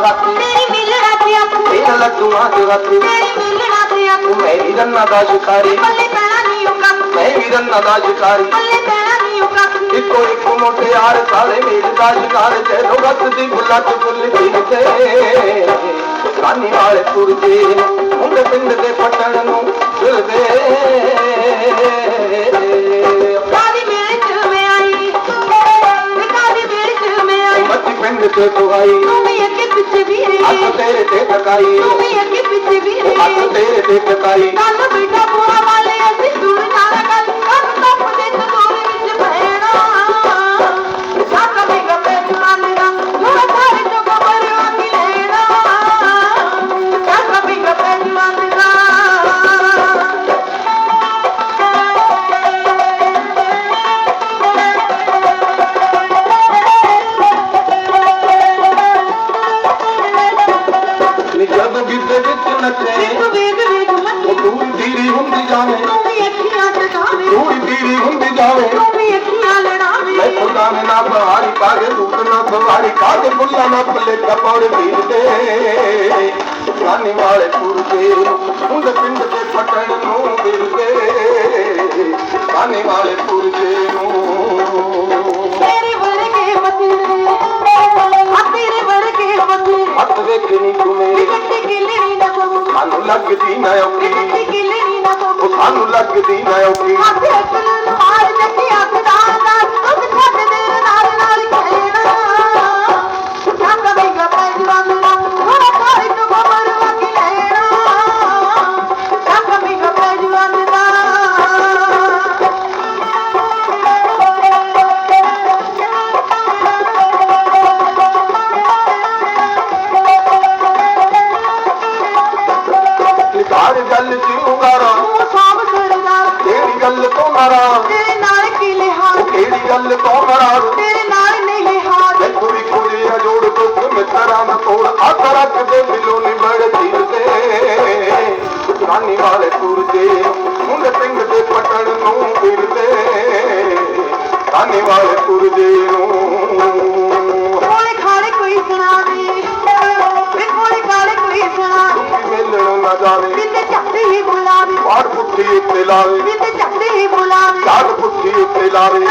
ਹੱਥ ਤੇਰੀ ਮਿਲਣਾ ਤੇ ਅੱਖ ਤੇਰੇ ਲੱਡੂਆਂ ਚ ਹੱਥ ਤੇਰੀ ਮਿਲਣਾ ਤੇ ਅੱਖ ਮੈਂ ਵੀ ਰੰਨਾ ਦਾ ਸ਼ਿਕਾਰੀ। ਪੱਲੇ ਪੈਣਾ ਨਹੀਂ ਉਹ ਕੱਖ ਮੈਂ ਵੀ ਰੰਨਾ ਦਾ ਸ਼ਿਕਾਰੀ। ਪੱਲੇ ਪੈਣਾ ਨਹੀਂ ਉਹ ਕੱਖ ਇੱਕੋ ਇੱਕ ਮੁਟਿਆਰ ਸਾਲੇ ਮੇਲ ਦਾ ਸ਼ਿਕਾਰ ਜਦੋਂ ਵੱਸਦੀ ਬੁੱਲਾ ਚ ਬੁੱਲ ਫਿਰਦੇ ਰਾਨੀ ਵਾਲੇ ਤੁਰਦੇ ਮੁੰਡੇ ਪਿੰਡ ਦੇ ਪਟਣ ਨੂੰ ਤੇ ਮੱਤੀ ਪਿੰਡ ਤੇ ਤੂੰ ਵੀ ਵੀਰੇ ਹੱਥ ਤੇਰੇ ਤੇ ਟਕਾਈ। ਤੂੰ ਵੀ ਅੱਗੇ ਪਿੱਛੇ ਵੀਰੇ ਹੱਥ ਤੇਰੇ ਤੇ ਟਕਾਈ। ਕੰਨ ਬੈਠਾ ਗਿੱਧੇ ਵਿੱਚ ਨੱਚੇ ਉਹ ਮੱਤੀ ਦੂਰੀ ਦੀਰੀ ਹੁੰਦੀ ਜਾਵੇ। ਤੂੰ ਵੀ ਅੱਖੀਆਂ ਚਕਾਵੇਂ ਦੂਰੀ ਦੀਰੀ ਹੁੰਦੀ ਜਾਵੇ। ਤੂੰ ਵੀ ਅੱਖੀਆਂ ਲੜਾਵੇਂ ਮੈਂ ਖੁਦਾ ਨੇ ਨਾ ਬਹਾਰੀ ਕਾਗੇ ਦੂਤ ਨਾ ਬਹਾਰੀ ਕਾਗੇ ਬੁੱਲਾ ਨਾ ਪੱਲੇ ਕਪੌੜ ਵੀਰ ਦੇ ਰਾਨੀ ਵਾਲੇ ਪੁਰਦੇ ਹੁੰਦੇ ਪਿੰਡ ਦੇ ਪਟਣ ਨੂੰ ਵਿਰਦੇ ਰਾਨੀ ਵਾਲੇ ਪੁਰਦੇ ਨੂੰ ভালো লাগবে দিন আয়োগে ভালো লাগবে দিন আয়োগে ਮਿਲਣ ਨਾ ਜਾਵੇ ਬਿੰਦ ਚੱਕਦੇ ਹੀ ਬੁਲਾਵੇ